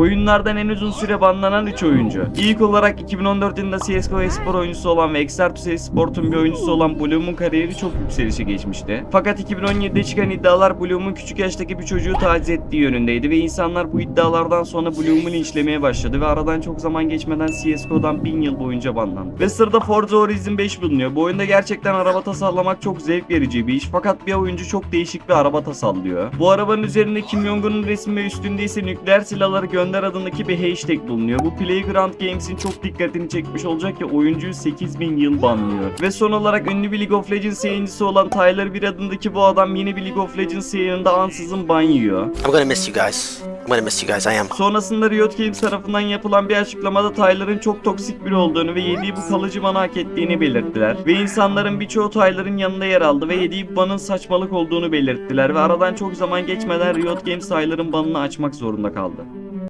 Oyunlardan en uzun süre banlanan 3 oyuncu. İlk olarak 2014 yılında CSGO espor oyuncusu olan ve Exartus Esport'un bir oyuncusu olan Bloom'un kariyeri çok yükselişe geçmişti. Fakat 2017'de çıkan iddialar Bloom'un küçük yaştaki bir çocuğu taciz ettiği yönündeydi ve insanlar bu iddialardan sonra Bloom'u linçlemeye başladı ve aradan çok zaman geçmeden CSGO'dan 1000 yıl boyunca banlandı. Ve sırada Forza Horizon 5 bulunuyor. Bu oyunda gerçekten araba tasarlamak çok zevk verici bir iş fakat bir oyuncu çok değişik bir araba tasarlıyor. Bu arabanın üzerinde Kim Jong-un'un resmi ve üstünde ise nükleer silahları gönder adındaki bir hashtag bulunuyor. Bu Playground Games'in çok dikkatini çekmiş olacak ki oyuncuyu 8000 yıl banlıyor. Ve son olarak ünlü bir League of Legends yayıncısı olan Tyler bir adındaki bu adam yeni bir League of Legends yayınında ansızın ban yiyor. I'm gonna miss you guys. I'm gonna miss you guys. I am. Sonrasında Riot Games tarafından yapılan bir açıklamada Tyler'ın çok toksik biri olduğunu ve yediği bu kalıcı banı hak ettiğini belirttiler. Ve insanların birçoğu Tyler'ın yanında yer aldı ve yediği banın saçmalık olduğunu belirttiler ve aradan çok zaman geçmeden Riot Games Tyler'ın banını açmak zorunda kaldı.